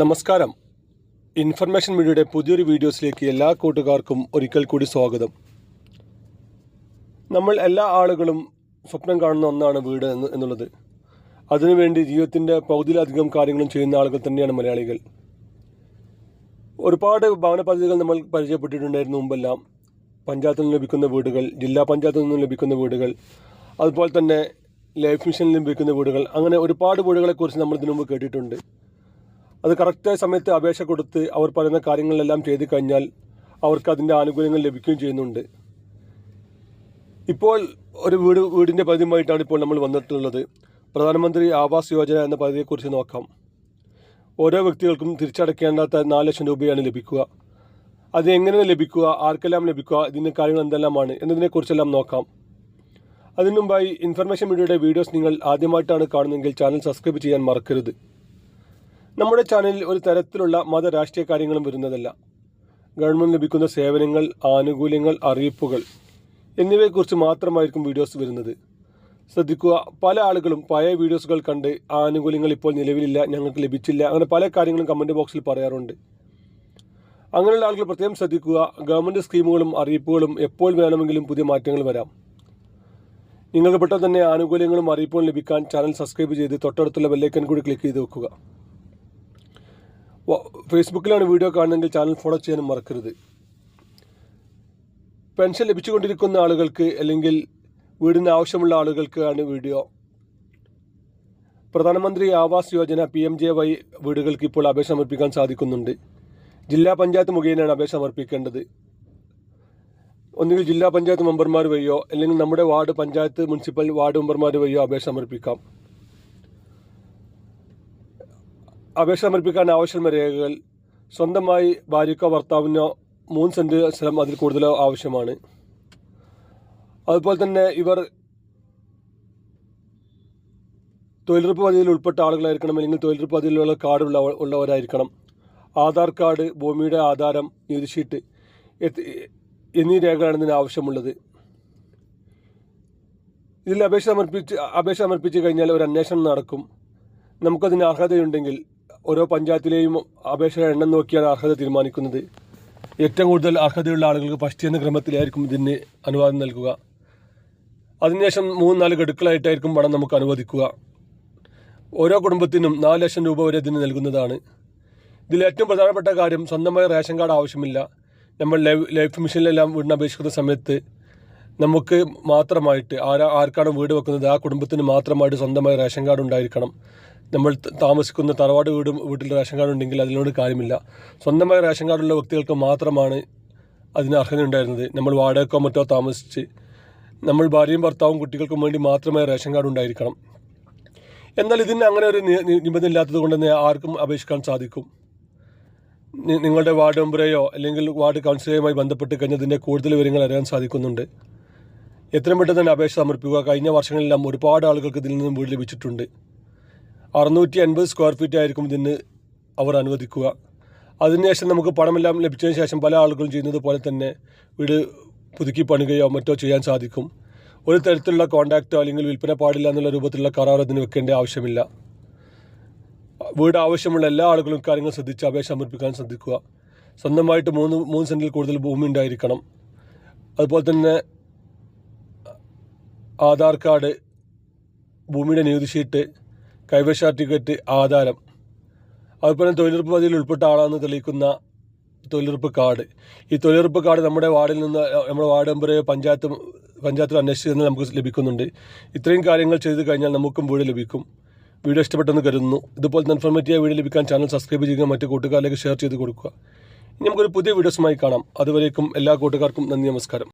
നമസ്കാരം. ഇൻഫർമേഷൻ മീഡിയയുടെ പുതിയൊരു വീഡിയോസിലേക്ക് എല്ലാ കൂട്ടുകാർക്കും ഒരിക്കൽ കൂടി സ്വാഗതം. നമ്മൾ എല്ലാ ആളുകളും സ്വപ്നം കാണുന്ന ഒന്നാണ് വീട് എന്ന് എന്നുള്ളത്. അതിനുവേണ്ടി ജീവിതത്തിന്റെ പകുതിയിലധികം കാര്യങ്ങളും ചെയ്യുന്ന ആളുകൾ തന്നെയാണ് മലയാളികൾ. ഒരുപാട് ഭവന പദ്ധതികൾ നമ്മൾ പരിചയപ്പെട്ടിട്ടുണ്ടായിരുന്നു മുമ്പെല്ലാം. പഞ്ചായത്തിൽ നിന്ന് ലഭിക്കുന്ന വീടുകൾ ജില്ലാ പഞ്ചായത്തിൽ നിന്നും ലഭിക്കുന്ന വീടുകൾ അതുപോലെ തന്നെ ലൈഫ് മിഷനിൽ ലഭിക്കുന്ന വീടുകൾ അങ്ങനെ ഒരുപാട് വീടുകളെക്കുറിച്ച് നമ്മൾ ഇതിനു മുമ്പ് കേട്ടിട്ടുണ്ട്. അത് കറക്റ്റായ സമയത്ത് അപേക്ഷ കൊടുത്ത് അവർ പറയുന്ന കാര്യങ്ങളെല്ലാം ചെയ്തു കഴിഞ്ഞാൽ അവർക്ക് അതിന്റെ ആനുകൂല്യങ്ങൾ ലഭിക്കുകയും ചെയ്യുന്നുണ്ട്. ഇപ്പോൾ ഒരു വീട് വീടിന്റെ പദ്ധതിയുമായിട്ടാണ് ഇപ്പോൾ നമ്മൾ വന്നിട്ടുള്ളത്. പ്രധാനമന്ത്രി ആവാസ് യോജന എന്ന പദ്ധതിയെക്കുറിച്ച് നോക്കാം. ഓരോ വ്യക്തികൾക്കും തിരിച്ചടയ്ക്കേണ്ടാത്ത നാല് ലക്ഷം രൂപയാണ് ലഭിക്കുക. അത് എങ്ങനെ ലഭിക്കുക? ആർക്കെല്ലാം ലഭിക്കുക? ഇതിന്റെ കാര്യങ്ങൾ എന്തെല്ലാമാണ്? എന്നതിനെക്കുറിച്ചെല്ലാം നോക്കാം. അതിനു മുമ്പായി ഇൻഫർമേഷൻ മീഡിയയുടെ വീഡിയോസ് നിങ്ങൾ ആദ്യമായിട്ടാണ് കാണുന്നതെങ്കിൽ ചാനൽ സബ്സ്ക്രൈബ് ചെയ്യാൻ മറക്കരുത്. നമ്മുടെ ചാനലിൽ ഒരു തരത്തിലുള്ള മത രാഷ്ട്രീയ കാര്യങ്ങളും വരുന്നതല്ല. ഗവൺമെന്റ് ലഭിക്കുന്ന സേവനങ്ങൾ ആനുകൂല്യങ്ങൾ അറിയിപ്പുകൾ എന്നിവയെക്കുറിച്ച് മാത്രമായിരിക്കും വീഡിയോസ് വരുന്നത്. ശ്രദ്ധിക്കുക പല ആളുകളും പഴയ വീഡിയോസുകൾ കണ്ട് ആനുകൂല്യങ്ങൾ ഇപ്പോൾ നിലവിലില്ല ഞങ്ങൾക്ക് ലഭിച്ചില്ല അങ്ങനെ പല കാര്യങ്ങളും കമന്റ് ബോക്സിൽ പറയാറുണ്ട്. അങ്ങനെയുള്ള ആളുകൾ പ്രത്യേകം ശ്രദ്ധിക്കുക ഗവൺമെന്റ് സ്കീമുകളും അറിയിപ്പുകളും എപ്പോൾ വേണമെങ്കിലും പുതിയ മാറ്റങ്ങൾ വരാം. നിങ്ങൾക്ക് പെട്ടെന്ന് തന്നെ ആനുകൂല്യങ്ങളും അറിയിപ്പുകളും ലഭിക്കാൻ ചാനൽ സബ്സ്ക്രൈബ് ചെയ്ത് തൊട്ടടുത്തുള്ള ബെല്ലൈക്കൻ കൂടി ക്ലിക്ക് ചെയ്ത് വെക്കുക. ഫേസ്ബുക്കിലാണ് വീഡിയോ കാണുന്നതെങ്കിൽ ചാനൽ ഫോളോ ചെയ്യാനും മറക്കരുത്. പെൻഷൻ ലഭിച്ചുകൊണ്ടിരിക്കുന്ന ആളുകൾക്ക് അല്ലെങ്കിൽ വീടിന് ആവശ്യമുള്ള ആളുകൾക്കാണ് video. Pradhanmantri Awas Yojana P M J Y വീടുകൾക്ക് ഇപ്പോൾ അപേക്ഷ സമർപ്പിക്കാൻ സാധിക്കുന്നുണ്ട്. ജില്ലാ പഞ്ചായത്ത് മുഖേനയാണ് അപേക്ഷ സമർപ്പിക്കേണ്ടത്. ഒന്നുകിൽ ജില്ലാ പഞ്ചായത്ത് മെമ്പർമാർ വഴിയോ അല്ലെങ്കിൽ നമ്മുടെ വാർഡ് പഞ്ചായത്ത് മുനിസിപ്പൽ വാർഡ് മെമ്പർമാർ വഴിയോ അപേക്ഷ സമർപ്പിക്കാം. അപേക്ഷ സമർപ്പിക്കാൻ ആവശ്യമായ രേഖകൾ സ്വന്തമായി ഭാര്യയ്ക്കോ ഭർത്താവിനോ മൂന്ന് സെന്റ് സ്ഥലം അതിൽ കൂടുതലോ ആവശ്യമാണ്. അതുപോലെ തന്നെ ഇവർ തൊഴിലുറപ്പ് പദ്ധതിയിൽ ഉൾപ്പെട്ട ആളുകളായിരിക്കണം അല്ലെങ്കിൽ തൊഴിലുറപ്പ് പദ്ധതിയിലുള്ള കാർഡ് ഉള്ള ഉള്ളവരായിരിക്കണം. ആധാർ കാർഡ് ഭൂമിയുടെ ആധാരം നികുതി ഷീറ്റ് എന്നീ രേഖകളാണ് ഇതിന് ആവശ്യമുള്ളത്. ഇതിൽ അപേക്ഷ സമർപ്പിച്ച് അപേക്ഷ സമർപ്പിച്ച് കഴിഞ്ഞാൽ ഒരു അന്വേഷണം നടക്കും. നമുക്കതിന് അർഹതയുണ്ടെങ്കിൽ ഓരോ പഞ്ചായത്തിലെയും അപേക്ഷയുടെ എണ്ണം നോക്കിയാണ് അർഹത തീരുമാനിക്കുന്നത്. ഏറ്റവും കൂടുതൽ അർഹതയുള്ള ആളുകൾക്ക് ഫസ്റ്റ് എന്ന ക്രമത്തിലായിരിക്കും ഇതിന് അനുവാദം നൽകുക. അതിനുശേഷം മൂന്ന് നാല് ഗഡുക്കളായിട്ടായിരിക്കും പണം നമുക്ക് അനുവദിക്കുക. ഓരോ കുടുംബത്തിനും നാല് ലക്ഷം രൂപ വരെ ഇതിന് നൽകുന്നതാണ്. ഇതിൽ ഏറ്റവും പ്രധാനപ്പെട്ട കാര്യം സ്വന്തമായ റേഷൻ കാർഡ് ആവശ്യമില്ല. നമ്മൾ ലൈഫ് ലൈഫ് മിഷനിലെല്ലാം വീടിന് അപേക്ഷിക്കുന്ന സമയത്ത് നമുക്ക് മാത്രമായിട്ട് ആരാ ആർക്കാണ് വീട് വെക്കുന്നത് ആ കുടുംബത്തിന് മാത്രമായിട്ട് സ്വന്തമായി റേഷൻ കാർഡ് ഉണ്ടായിരിക്കണം. നമ്മൾ താമസിക്കുന്ന തറവാട് വീടും വീട്ടിൽ റേഷൻ കാർഡ് ഉണ്ടെങ്കിൽ അതിനോട് കാര്യമില്ല. സ്വന്തമായ റേഷൻ കാർഡുള്ള വ്യക്തികൾക്ക് മാത്രമാണ് അതിന് അർഹത ഉണ്ടായിരുന്നത്. നമ്മൾ വാടകയ്ക്കോ മറ്റോ താമസിച്ച് നമ്മൾ ഭാര്യയും ഭർത്താവും കുട്ടികൾക്കും വേണ്ടി മാത്രമേ റേഷൻ കാർഡ് ഉണ്ടായിരിക്കണം. എന്നാൽ ഇതിന് അങ്ങനെ ഒരു നിബന്ധന ഇല്ലാത്തത് കൊണ്ട് തന്നെ ആർക്കും അപേക്ഷിക്കാൻ സാധിക്കും. നിങ്ങളുടെ വാർഡ് മെമ്പറെയോ അല്ലെങ്കിൽ വാർഡ് കൗൺസിലറുമായി ബന്ധപ്പെട്ട് കഴിഞ്ഞാൽ ഇതിന്റെ കൂടുതൽ വിവരങ്ങൾ അറിയാൻ സാധിക്കുന്നുണ്ട്. എത്രയും പെട്ടെന്ന് തന്നെ അപേക്ഷ സമർപ്പിക്കുക. കഴിഞ്ഞ വർഷങ്ങളിലെല്ലാം ഒരുപാട് ആളുകൾക്ക് ഇതിൽ നിന്നും വീട് ലഭിച്ചിട്ടുണ്ട്. അറുന്നൂറ്റി അൻപത് സ്ക്വയർ ഫീറ്റ് ആയിരിക്കും ഇതിന് അവർ അനുവദിക്കുക. അതിനുശേഷം നമുക്ക് പണമെല്ലാം ലഭിച്ചതിന് ശേഷം പല ആളുകളും ചെയ്യുന്നത് പോലെ തന്നെ വീട് പുതുക്കി പണുകയോ മറ്റോ ചെയ്യാൻ സാധിക്കും. ഒരു തരത്തിലുള്ള കോണ്ടാക്റ്റോ അല്ലെങ്കിൽ വിൽപ്പന പാടില്ല എന്നുള്ള രൂപത്തിലുള്ള കരാർ അതിന് വെക്കേണ്ട ആവശ്യമില്ല. വീട് ആവശ്യമുള്ള എല്ലാ ആളുകളും കാര്യങ്ങൾ ശ്രദ്ധിച്ച് അപേക്ഷ സമർപ്പിക്കാൻ ശ്രദ്ധിക്കുക. സ്വന്തമായിട്ട് മൂന്ന് മൂന്ന് സെന്റിൽ കൂടുതൽ ഭൂമി ഉണ്ടായിരിക്കണം. അതുപോലെ തന്നെ ആധാർ കാർഡ് ഭൂമിയുടെ നികുതി ഷീറ്റ് കൈവശ സർട്ടിഫിക്കറ്റ് ആധാരം. അതുപോലെ തൊഴിലുറപ്പ് പദ്ധതിയിൽ ഉൾപ്പെട്ട ആളാണെന്ന് തെളിയിക്കുന്ന തൊഴിലുറപ്പ് കാർഡ്. ഈ തൊഴിലുറപ്പ് കാർഡ് നമ്മുടെ വാർഡിൽ നിന്ന് നമ്മുടെ വാർഡ് മെമ്പർ പഞ്ചായത്ത് പഞ്ചായത്തിൽ അന്വേഷിച്ചു തന്നെ നമുക്ക് ലഭിക്കുന്നുണ്ട്. ഇത്രയും കാര്യങ്ങൾ ചെയ്തു കഴിഞ്ഞാൽ നമുക്കും വീട് ലഭിക്കും. വീഡിയോ ഇഷ്ടപ്പെട്ടെന്ന് കരുതുന്നു. ഇതുപോലെ ഇൻഫോർമേറ്റീവ് വീഡിയോ ലഭിക്കാൻ ചാനൽ സബ്സ്ക്രൈബ് ചെയ്യുക മറ്റു കൂട്ടുകാരിലേക്ക് ഷെയർ ചെയ്ത് കൊടുക്കുക. ഇനി നമുക്കൊരു പുതിയ വീഡിയോസുമായി കാണാം. അതുവരേക്കും എല്ലാ കൂട്ടുകാർക്കും നന്ദി നമസ്കാരം.